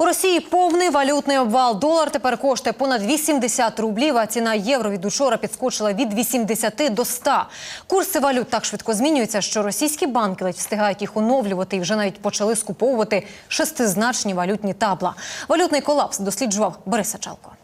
У Росії повний валютний обвал. Долар тепер коштує понад 80 рублів, а ціна євро від учора підскочила від 80 до 100. Курси валют так швидко змінюються, що російські банки ледь встигають їх оновлювати і вже навіть почали скуповувати шестизначні валютні табла. Валютний колапс досліджував Борис Сачалко.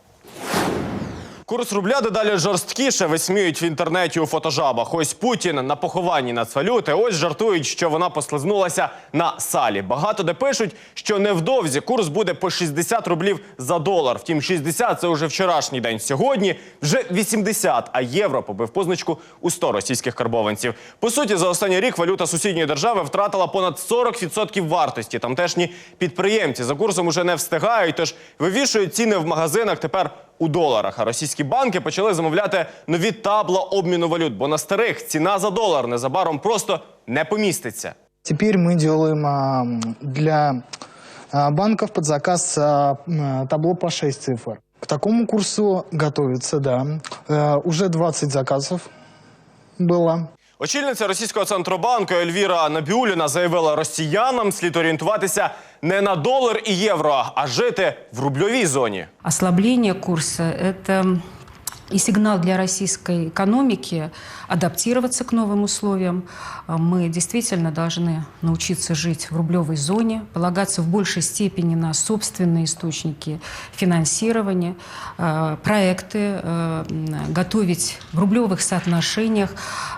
Курс рубля дедалі жорсткіше висміють в інтернеті у фотожабах. Ось Путін на похованні нацвалюти. Ось жартують, що вона послизнулася на салі. Багато де пишуть, що невдовзі курс буде по 60 рублів за долар. Втім, 60 – це вже вчорашній день. Сьогодні вже 80, а євро побив позначку у 100 російських карбованців. По суті, за останній рік валюта сусідньої держави втратила понад 40% вартості. Тамтешні підприємці за курсом уже не встигають, тож вивішують ціни в магазинах тепер у доларах. А російські банки почали замовляти нові табла обміну валют, бо на старих ціна за долар незабаром просто не поміститься. Теперь мы делаем а, для а, банков под заказ а, м, табло по 6 цифр. К такому курсу готовится, да. Э, уже 20 заказов было. Очільниця російського центробанку Ельвіра Набіуліна заявила, росіянам слід орієнтуватися не на долар і євро, а жити в рубльовій зоні. Ослабление курсу – это и сигнал для российской экономики адаптироваться к новым условиям. А Мы действительно должны научиться жить в рублевой зоне, полагаться в большей степени на собственные источники финансирования, э, проекты, э, м, готовить в рублевых соотношениях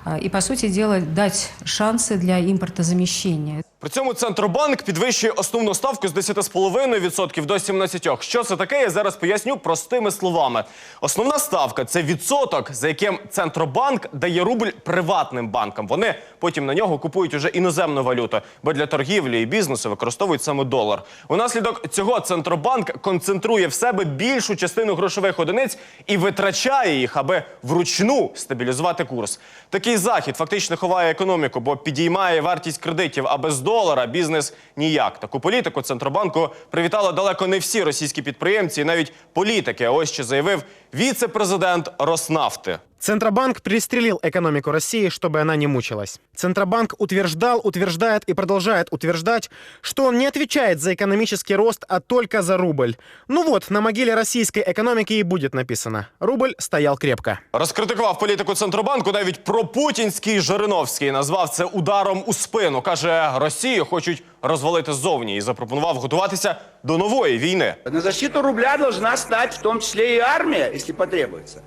э, и, по сути дела, дать шансы для импортозамещения. При цьому Центробанк підвищує основну ставку з 10,5% до 17%. Що це таке, я зараз поясню простими словами. Основна ставка це відсоток, за яким Центробанк дає рубль приватним банкам. Вони потім на нього купують уже іноземну валюту, бо для торгівлі і бізнесу використовують саме долар. Унаслідок цього Центробанк концентрує в себе більшу частину грошових одиниць і витрачає їх, аби вручну стабілізувати курс. Такий захід фактично ховає економіку, бо підіймає вартість кредитів, а без долара бізнес ніяк. Таку політику Центробанку привітали далеко не всі російські підприємці, і навіть політики. А ось що заявив віце-президент Роснафти. Центробанк пристрелил экономику России, чтобы она не мучилась. Центробанк утверждал, утверждает и продолжает утверждать, что он не отвечает за экономический рост, а только за рубль. Ну вот, на могиле российской экономики и будет написано «Рубль стоял крепко». Розкритикував політику Центробанку навіть пропутінський Жириновський. Назвав це ударом у спину. Каже, Росію хочуть розвалити ззовні і запропонував готуватися до нової війни. На защиту рубля должна стать в том числе и армия, если потребуется.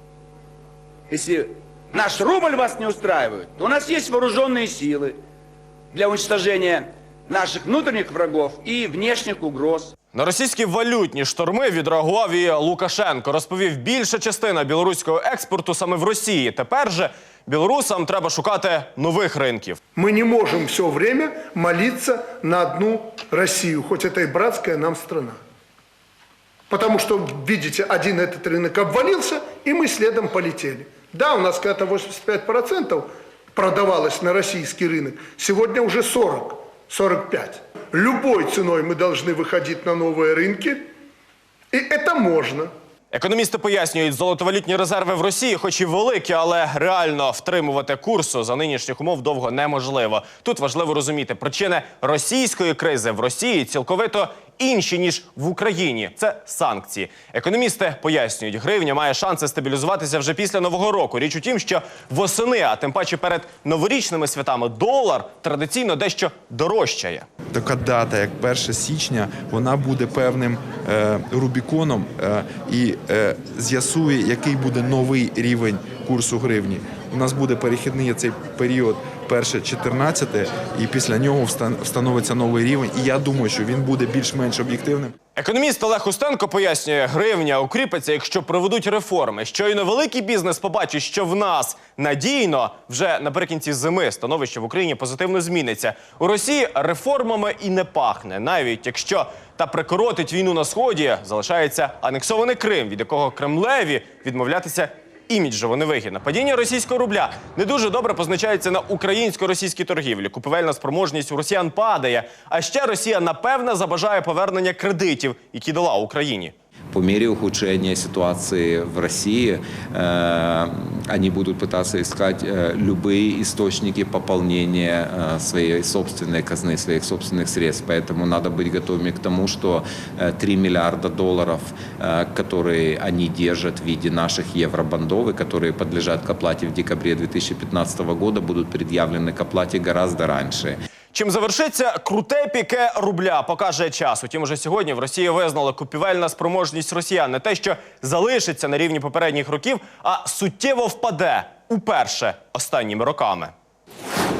Если наш рубль вас не устраивает, то у нас есть вооруженные силы для уничтожения наших внутренних врагов и внешних угроз. На російські валютні шторми відреагував і Лукашенко. Розповів, більша частина білоруського експорту саме в Росії. Тепер же білорусам треба шукати нових ринків. Мы не можем все время молиться на одну Россию, хоть это и братская нам страна. Потому что, видите, один этот рынок обвалился, и мы следом полетели. Да, у нас когда-то 85% продавалось на российский рынок, сегодня уже 40, 45. Любой ценой мы должны выходить на новые рынки, и это можно. Економісти пояснюють, золотовалютні резерви в Росії, хоч і великі, але реально втримувати курсу за нинішніх умов довго неможливо. Тут важливо розуміти, причини російської кризи в Росії цілковито інші ніж в Україні. Це санкції. Економісти пояснюють, гривня має шанси стабілізуватися вже після нового року. Річ у тім, що восени, а тим паче перед новорічними святами, долар традиційно дещо дорожчає. така дата, як 1 січня, вона буде певним е, рубіконом е, і з'ясує, який буде новий рівень курсу гривні. У нас буде перехідний цей період перше 14 і після нього встан- встановиться новий рівень. І я думаю, що він буде більш-менш об'єктивним. Економіст Олег Устенко пояснює, гривня укріпиться, якщо проведуть реформи. Щойно великий бізнес побачить, що в нас надійно вже наприкінці зими становище в Україні позитивно зміниться. У Росії реформами і не пахне, навіть якщо та прикоротить війну на сході, залишається анексований Крим, від якого Кремлеві відмовлятися. Іміджево невигідна. Падіння російського рубля не дуже добре позначається на українсько-російській торгівлі. Купівельна спроможність у росіян падає. А ще Росія напевне забажає повернення кредитів, які дала Україні. По мірі ухудшення ситуації в Росії. э, они будут пытаться искать э, любые источники пополнения э, своей собственной казны, своих собственных средств. Поэтому надо быть готовыми к тому, что э, 3 миллиарда долларов, э, которые они держат в виде наших евробандов, и которые подлежат к оплате в декабре 2015 года, будут предъявлены к оплате гораздо раньше. Чим завершиться круте піке рубля, покаже час. Утім, уже сьогодні в Росії визнали купівельна спроможність росіян не те, що залишиться на рівні попередніх років, а суттєво впаде уперше останніми роками.